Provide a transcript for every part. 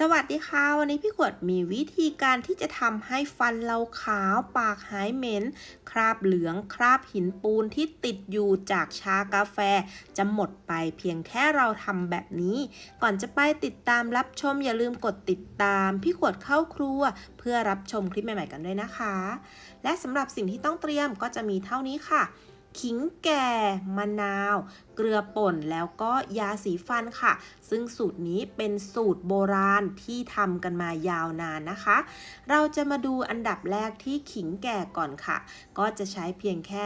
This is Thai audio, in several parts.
สวัสดีค่ะ วันนี้พี่ขวดมีวิธีการที่จะทำให้ฟันเราขาวปากหายเหม็น คราบเหลืองคราบหินปูนที่ติดอยู่จากชากาแฟ จะหมดไปเพียงแค่เราทำแบบนี้ ก่อนจะไปติดตามรับชมอย่าลืมกดติดตาม พี่ขวดเข้าครัว เพื่อรับชมคลิปใหม่ๆกันด้วยนะคะ และสำหรับสิ่งที่ต้องเตรียมก็จะมีเท่านี้ค่ะขิงแก่ มะนาว เกลือป่นแล้วก็ยาสีฟันค่ะ ซึ่งสูตรนี้เป็นสูตรโบราณที่ทำกันมายาวนานนะคะ เราจะมาดูอันดับแรกที่ขิงแก่ก่อนค่ะ ก็จะใช้เพียงแค่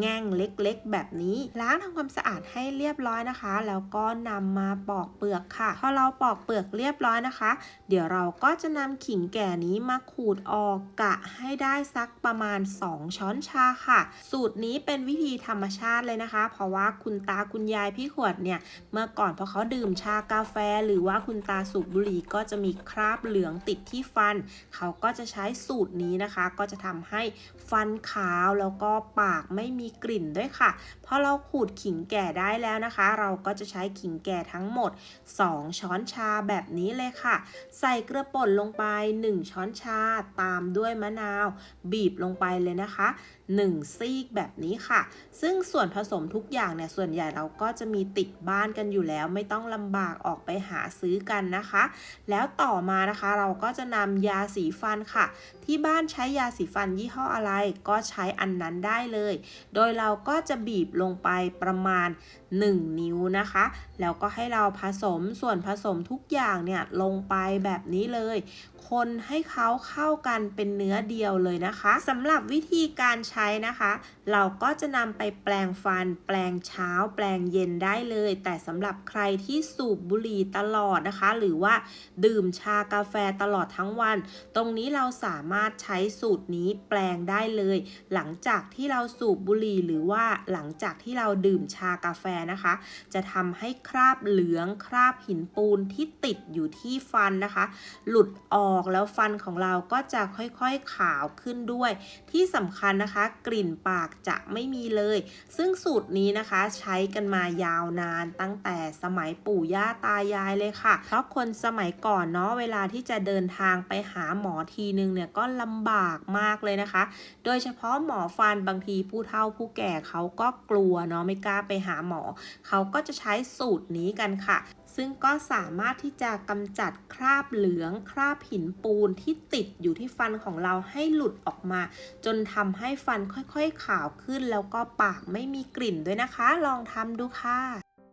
แง่งเล็กๆ แบบนี้ล้างทำความสะอาดให้เรียบร้อยนะคะ แล้วก็นำมาปอกเปลือกค่ะ พอเราปอกเปลือกเรียบร้อยนะคะ เดี๋ยวเราก็จะนำขิงแก่นี้มาขูดออกกะให้ได้สักประมาณ 2 ช้อนชาค่ะ สูตรนี้เป็นวิธีธรรมชาติเลยนะคะ เพราะว่าคุณตาคุณยายพี่ขวดเนี่ยเมื่อก่อนพอเขาดื่มชากาแฟ หรือว่าคุณตาสูบบุหรี่ก็จะมีคราบเหลืองติดที่ฟัน เขาก็จะใช้สูตรนี้นะคะ ก็จะทำให้ฟันขาวแล้วก็ปากไม่มีกลิ่นด้วยค่ะพอเราขูดขิงแก่ได้แล้วนะคะ เราก็จะใช้ขิงแก่ทั้งหมด 2 ช้อนชาแบบนี้เลยค่ะ ใส่เกลือป่นลงไป 1 ช้อนชาตามด้วยมะนาว บีบลงไปเลยนะคะ 1 ซีกแบบนี้ค่ะ ซึ่งส่วนผสมทุกอย่างเนี่ยส่วนใหญ่เราก็จะมีติดบ้านกันอยู่แล้ว ไม่ต้องลำบากออกไปหาซื้อกันนะคะ แล้วต่อมานะคะเราก็จะนำยาสีฟันค่ะ ที่บ้านใช้ยาสีฟันยี่ห้ออะไร ก็ใช้อันนั้นได้เลย โดยเราก็จะบีบลงไปประมาณ 1 นิ้วนะคะ แล้วก็ให้เราผสมส่วนผสมทุกอย่างเนี่ยลงไปแบบนี้เลยคนให้เขาเข้ากันเป็นเนื้อเดียวเลยนะคะสำหรับวิธีการใช้นะคะ เราก็จะนำไปแปลงฟัน แปลงเช้า แปลงเย็นได้เลย แต่สำหรับใครที่สูบบุหรี่ตลอดนะคะ หรือว่าดื่มชากาแฟตลอดทั้งวัน ตรงนี้เราสามารถใช้สูตรนี้แปลงได้เลย หลังจากที่เราสูบบุหรี่หรือว่าหลังจากที่เราดื่มชากาแฟนะคะ จะทำให้คราบเหลืองคราบหินปูนที่ติดอยู่ที่ฟันนะคะ หลุดออกอกแล้วฟันของเราก็จะค่อยๆขาวขึ้นด้วย ที่สำคัญนะคะ กลิ่นปากจะไม่มีเลย ซึ่งสูตรนี้นะคะใช้กันมายาวนานตั้งแต่สมัยปู่ย่าตายายเลยค่ะ เพราะคนสมัยก่อนเนาะเวลาที่จะเดินทางไปหาหมอทีนึงเนี่ยก็ลำบากมากเลยนะคะ โดยเฉพาะหมอฟันบางทีผู้เฒ่าผู้แก่เขาก็กลัวเนาะไม่กล้าไปหาหมอ เขาก็จะใช้สูตรนี้กันค่ะ ซึ่งก็สามารถที่จะกำจัดคราบเหลือง คราบหินปูนที่ติดอยู่ที่ฟันของเราให้หลุดออกมา จนทำให้ฟันค่อยๆขาวขึ้น แล้วก็ปากไม่มีกลิ่นด้วยนะคะ ลองทำดูค่ะ